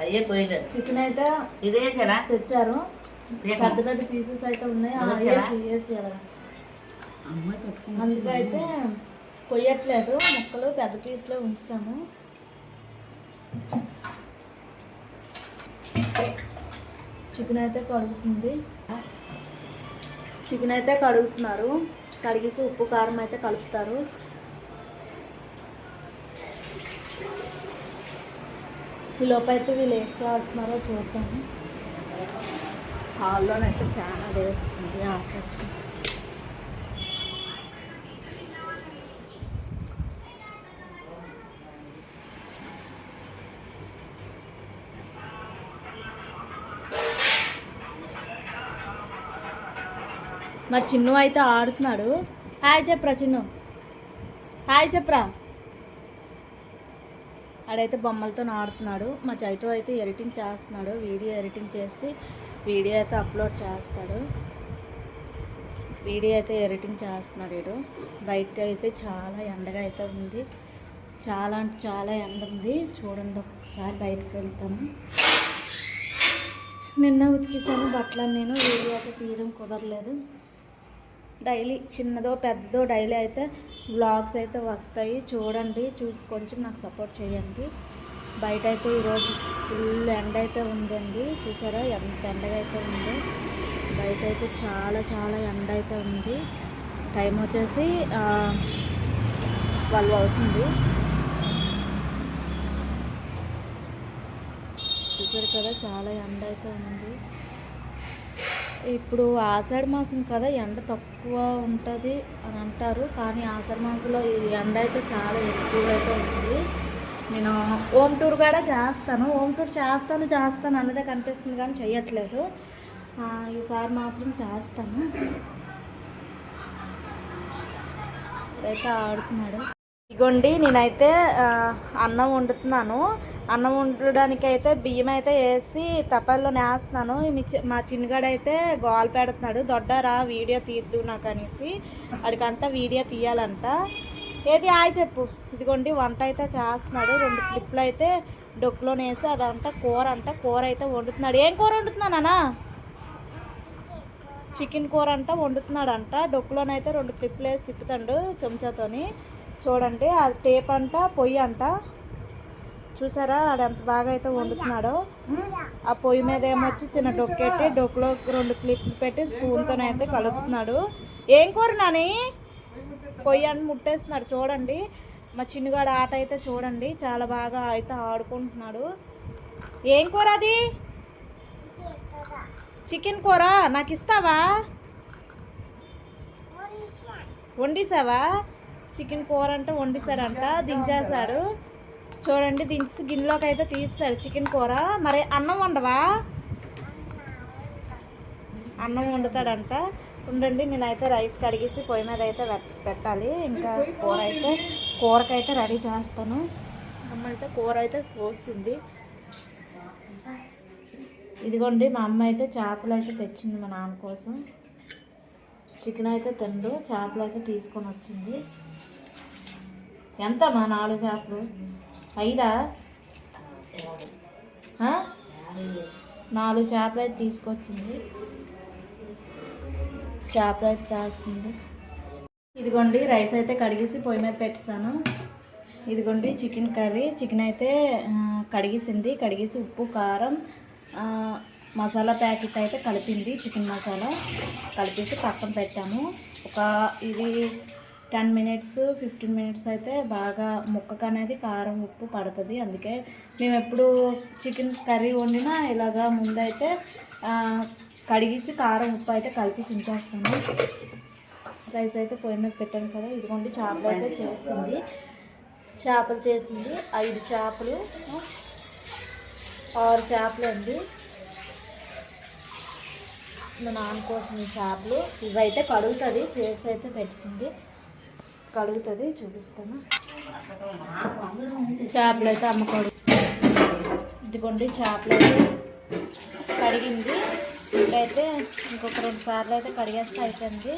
అయ్యే పోయిన చికెన్ అయితే ఇదేసారా తెచ్చారు. పెద్ద పెద్ద పీసెస్ అయితే ఉన్నాయి. అందుకే అయితే కొయ్యట్లేదు. ముక్కలు పెద్ద పీస్లో ఉంచుతాము చికెన్ అయితే కడుగుతుంది. చికెన్ అయితే కడుగుతున్నారు. కడిగేసి ఉప్పు కారం అయితే కలుపుతారు. ఈ లోపైతే వీళ్ళు ఏం చేస్తున్నారో చూద్దాము హాల్లోనైతే అది వేస్తుంది ఆపేస్తుంది మా చిన్ను అయితే ఆడుతున్నాడు. హాయ్ చెప్పరా చిన్ను. హాయ్ చెప్పరా. ఆడైతే బొమ్మలతో ఆడుతున్నాడు. మా చైతు అయితే ఎడిటింగ్ చేస్తున్నాడు. వీడియో ఎడిటింగ్ చేసి వీడియో అయితే అప్లోడ్ చేస్తాడు. వీడియో అయితే ఎడిటింగ్ చేస్తున్నాడు వీడు. బయట అయితే చాలా ఎండగా అయితే ఉంది. చాలా అంటే చాలా ఎండ ఉంది. చూడండి ఒకసారి బయటకు వెళ్తాము నిన్న ఉతికేసాను బట్టలు నేను. వీడియో అయితే తీయడం కుదరలేదు. డైలీ చిన్నదో పెద్దదో డైలీ అయితే వ్లాగ్స్ అయితే వస్తాయి. చూడండి చూసి కొంచెం నాకు సపోర్ట్ చేయండి. బయట అయితే ఈరోజు ఫుల్ ఎండ అయితే ఉందండి. చూసారా? ఎంత ఎండగా అయితే ఉందో. బయట అయితే చాలా చాలా ఎండ అయితే ఉంది. టైం వచ్చేసి ట్వెల్వ్ అవుతుంది. చూసారు కదా? చాలా ఎండ అయితే ఉంది. ఇప్పుడు ఆషాఢ మాసం కదా ఎండ తక్కువ ఉంటుంది అని అంటారు. కానీ ఆషాఢ మాసంలో ఈ ఎండ అయితే చాలా ఎక్కువ అయితే ఉంటుంది నేను హోమ్ టూర్ కూడా చేస్తాను. హోమ్ టూర్ చేస్తాను చేస్తాను అన్నదే కనిపిస్తుంది కానీ చేయట్లేదు ఈసారి మాత్రం చేస్తాను. అయితే ఆడుతున్నాడు. ఇగోండి నేనైతే అన్నం వండుతున్నాను. అన్నం వండడానికి అయితే బియ్యం అయితే వేసి తపాల్లో నేస్తున్నాను. మీ చి- మా చిన్నగాడు అయితే గోల్ పెడుతున్నాడు. దొడ్డరా వీడియో తీద్దు నాకు అనేసి అడికంట వీడియో తీయాలంట. ఏది ఆయి చెప్పు. ఇదిగోండి వంట అయితే చేస్తున్నాడు. రెండు క్లిప్లు అయితే డొక్కులో వేసి అదంతా కూర అంట. కూర అయితే వండుతున్నాడు. ఏం కూర వండుతున్నానా చికెన్ కూర అంట వండుతున్నాడంట. డొక్కులోనైతే రెండు క్లిప్లు వేసి తిప్పుతాడు చెంచాతోని. చూడండి అది టేప్ అంట పొయ్యి అంట. చూసారా? ఆడంత బాగా అయితే వండుతున్నాడో. ఆ పొయ్యి మీద ఏమొచ్చి చిన్న డొక్కెట్టి డొక్కులో రెండు క్లిప్లు పెట్టి స్పూన్తోనైతే కలుపుతున్నాడు. ఏం కూర నాని? పొయ్యి అని ముట్టేస్తున్నాడు. చూడండి. మా చిన్నగాడు ఆట అయితే చూడండి. చాలా బాగా అయితే ఆడుకుంటున్నాడు. ఏం కూర అది? చికెన్ కూర. నాకు ఇస్తావా వండిసావా చికెన్ కూర అంటే వండిసారంట దించేశాడు. చూడండి దించి గిన్నెలోకి అయితే తీస్తాడు చికెన్ కూర. మరి అన్నం వండవా? అన్నం వండుతాడంట. ఉండండి నేనైతే రైస్ కడిగేసి పొయ్యి మీద అయితే పెట్టాలి. ఇంకా కూర అయితే కూరకైతే రెడీ చేస్తాను. అమ్మ అయితే కూర అయితే కోసింది. ఇదిగోండి మా అమ్మ అయితే చేపలు అయితే తెచ్చింది మా నాన్న కోసం. చికెన్ అయితే తిండు చేపలు అయితే తీసుకొని వచ్చింది. ఎంత మా నాలుగు చేపలు? ఐదా? నాలుగు చేపలు అయితే తీసుకొచ్చింది. చేపలు అయితే చేస్తుంది. ఇదిగోండి రైస్ అయితే కడిగేసి పొయ్యి మీద పెట్టేసాను ఇదిగోండి చికెన్ కర్రీ. చికెన్ అయితే కడిగేసింది. కడిగేసి ఉప్పు కారం మసాలా ప్యాకెట్ అయితే కలిపింది. చికెన్ మసాలా కలిపేసి పక్కన పెట్టాము. ఒక ఇది టెన్ మినిట్స్ ఫిఫ్టీన్ మినిట్స్ అయితే బాగా ముక్కకు అనేది కారం ఉప్పు పడుతుంది. అందుకే మేము ఎప్పుడు చికెన్ కర్రీ వండినా ఇలాగా ముందైతే కడిగించి కారం ఉప్పు అయితే కలిపి ఉంచేస్తాము రైస్ అయితే పొయ్యి మీద పెట్టాను కదా ఇదిగోండి చేపలు అయితే చేసింది. చేపలు చేసింది. ఐదు చేపలు ఆరు చేపలు అండి. మా నాన్న కోసం ఈ చేపలు. ఇవైతే కడుగుతుంది చేసి అయితే పెట్టింది. కడుగుతుంది చూపిస్తాను. చేపలు అయితే అమ్మ ఇదిగోండి చేపలు అయితే కడిగింది. ఇప్పుడైతే ఇంకొక రెండు సార్లు అయితే కడిగేస్తే అయిపోయింది.